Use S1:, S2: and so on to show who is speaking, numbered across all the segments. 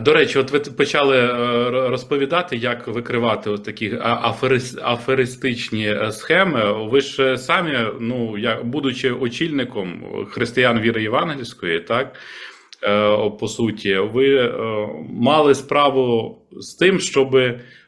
S1: До речі, от ви почали е, розповідати, як викривати от такі а- аферис- аферистичні е, схеми. Ви ж е, самі, ну я будучи очільником християн віри євангельської, так по суті, ви мали справу з тим, щоб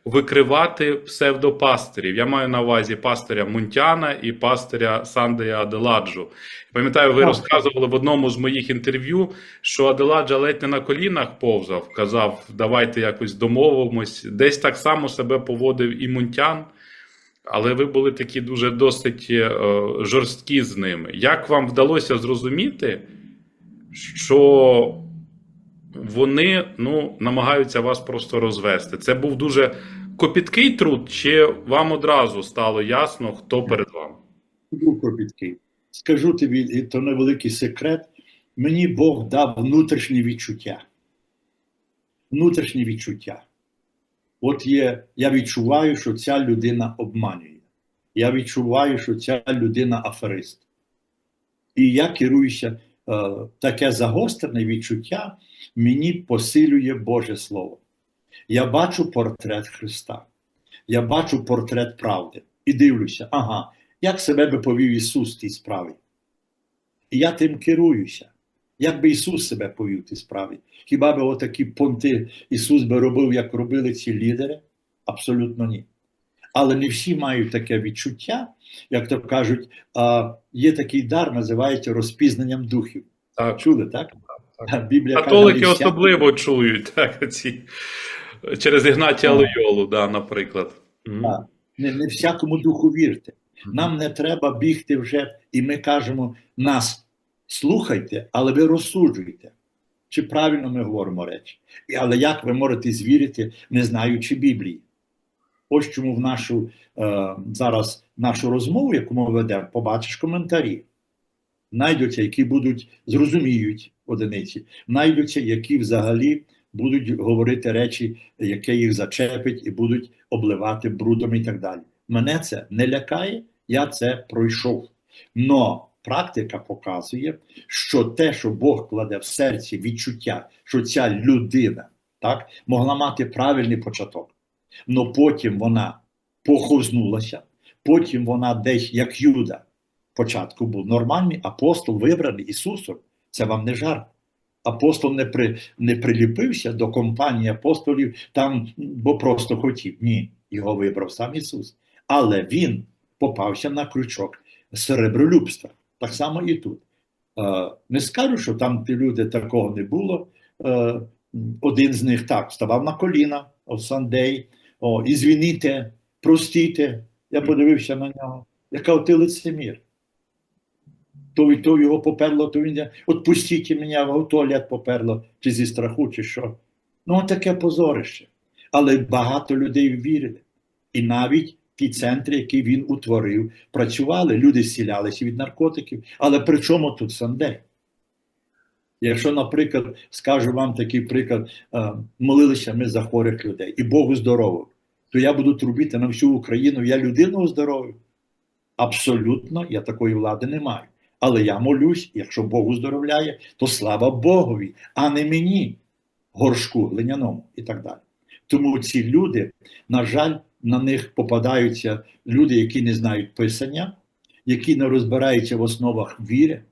S1: викривати псевдопастирів. Я маю на увазі пастиря Мунтяна і пастиря Сандея Аделаджу. Пам'ятаю, ви
S2: Так.
S1: розказували в одному з моїх інтерв'ю, що Аделаджа ледь не на колінах повзав, казав, давайте якось домовимось. Десь так само себе поводив і Мунтян, але ви були такі дуже досить е, жорсткі з ними. Як вам вдалося зрозуміти, що вони ну, намагаються вас просто розвести? Це був дуже копіткий труд, чи вам одразу стало ясно, хто перед вами?
S2: Був кропіткий. Скажу тобі, то невеликий секрет. Мені Бог дав внутрішнє відчуття. Внутрішнє відчуття. От є, я відчуваю, що ця людина обманює. Я відчуваю, що ця людина аферист. І я керуюся, е, таке загострене відчуття мені посилює Боже Слово. Я бачу портрет Христа. Я бачу портрет правди. І дивлюся, ага, як себе би повів Ісус в тій справі. І я тим керуюся. Як би Ісус себе повів в тій справі? Хіба би отакі понти Ісус би робив, як робили ці лідери? Абсолютно ні. Але не всі мають таке відчуття, як то кажуть, є такий дар, називається розпізнанням духів.
S1: Так.
S2: Чули, так?
S1: Так.
S2: Біблія
S1: Католики
S2: «Не
S1: особливо чують так, ці, через Ігнатія. Лойолу, да, наприклад.
S2: Так. Не, не всякому духу вірте. Нам не треба бігти вже, і ми кажемо, нас слухайте, але ви розсуджуйте. Чи правильно ми говоримо речі? Але як ви можете звірити, не знаючи Біблії? Ось чому в нашу е, зараз нашу розмову, яку ми ведемо, побачиш коментарі. Найдуться, які будуть зрозуміють одиниці, найдуться, які взагалі будуть говорити речі, яке їх зачепить, і будуть обливати брудом і так далі. Мене це не лякає, я це пройшов. Но практика показує, що те, що Бог кладе в серці відчуття, що ця людина так, могла мати правильний початок, но потім вона похознулася, потім вона десь, як Юда, початку був нормальний апостол, вибраний Ісусом. Це вам не жарт. Апостол не, при, не приліпився до компанії апостолів там, бо просто хотів. Ні, його вибрав сам Ісус. Але він попався на крючок серебролюбства. Так само і тут. Е, не скажу, що там ті люди такого не було. Е, один з них так ставав на коліна о Сандей, о, і звіните, простійте. Я подивився на нього. Я кажу, ти лицемір. То, й- то його поперло, то він отпустіть мене, в туалет поперло, чи зі страху, чи що. Ну, таке позорище. Але багато людей вірили. І навіть ті центри, які він утворив, працювали, люди зцілялися від наркотиків. Але при чому тут Сандей? Якщо, наприклад, скажу вам такий приклад, е, молилися ми за хворих людей, і Богу здоровив, то я буду трубити на всю Україну, я людину оздоровив. Абсолютно, я такої влади не маю. Але я молюсь, якщо Бог оздоровляє, то слава Богові, а не мені, горшку глиняному і так далі. Тому ці люди, на жаль, на них попадаються люди, які не знають писання, які не розбираються в основах віри,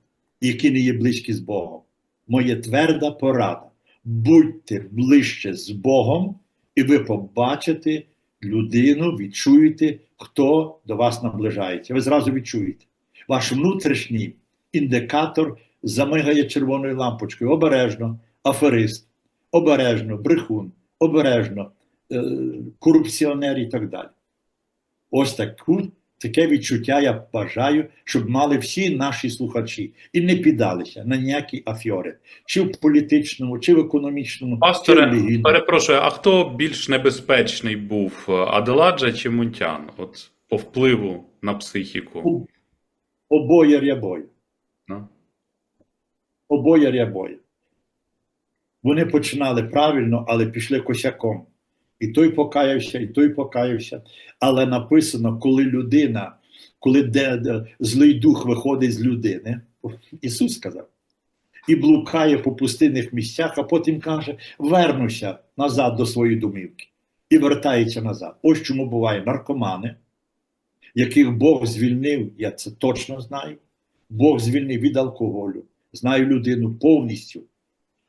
S2: які не є близькі з Богом. Моє тверда порада: будьте ближче з Богом, і ви побачите людину, відчуєте, хто до вас наближається. Ви зразу відчуєте. Ваш внутрішній індикатор замигає червоною лампочкою. Обережно, аферист, обережно, брехун, обережно, е, корупціонер і так далі. Ось таку, таке відчуття я бажаю, щоб мали всі наші слухачі і не піддалися на ніякі афьори, чи в політичному, чи в економічному, чи в
S1: Пасторе,
S2: релігійному.
S1: перепрошую, а хто більш небезпечний був Аделаджа чи Мунтян? От по впливу на психіку?
S2: Обоє рябоє.
S1: Ну?
S2: Обоє рябоє. Вони починали правильно, але пішли косяком. І той покаявся, і той покаявся. Але написано, коли людина, коли де, де, злий дух виходить з людини, Ісус сказав, і блукає по пустинних місцях, а потім каже: вернуся назад до своєї домівки. І вертається назад. Ось чому буває наркомани, яких Бог звільнив, я це точно знаю. Бог звільнив від алкоголю. Знаю людину повністю.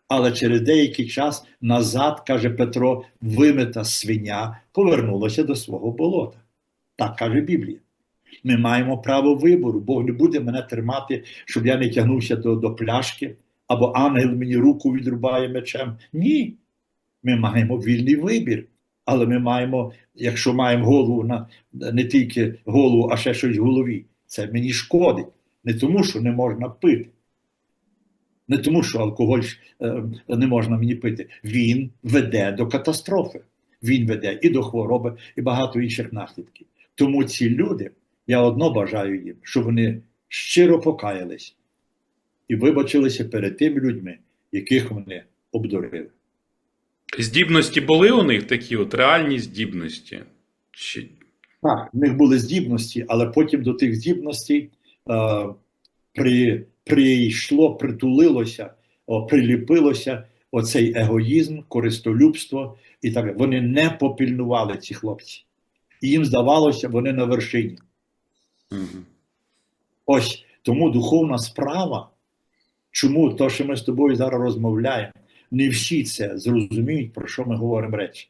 S2: Але через деякий час назад, каже Петро, вимита свиня повернулася до свого болота. Так каже Біблія. Ми маємо право вибору. Бог не буде мене тримати, щоб я не тягнувся до, до пляшки, або ангел мені руку відрубає мечем. Ні. Ми маємо вільний вибір. Але ми маємо, якщо маємо голову на не тільки голову, а ще щось в голові, це мені шкодить. Не тому, що не можна пити. Не тому, що алкоголь е, не можна мені пити. Він веде до катастрофи. Він веде і до хвороби, і багато інших наслідків. Тому ці люди, я одно бажаю їм, щоб вони щиро покаялись і вибачилися перед тими людьми, яких вони обдурили.
S1: Здібності були у них такі, от реальні здібності. Чи...
S2: Так, в них були здібності, але потім до тих здібностей е, при, прийшло, притулилося, о, приліпилося оцей егоїзм, користолюбство і так. Вони не попільнували ці хлопці. І їм здавалося, вони на вершині.
S1: Угу.
S2: Ось тому духовна справа, чому то, що ми з тобою зараз розмовляємо, не всі це зрозуміють, про що ми говоримо речі.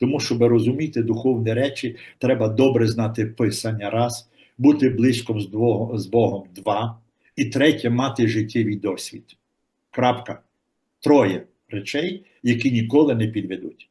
S2: Тому, щоб розуміти духовні речі, треба добре знати Писання раз, бути близьком з, Богом два, і третє мати життєвий досвід. Крапка. Троє речей, які ніколи не підведуть.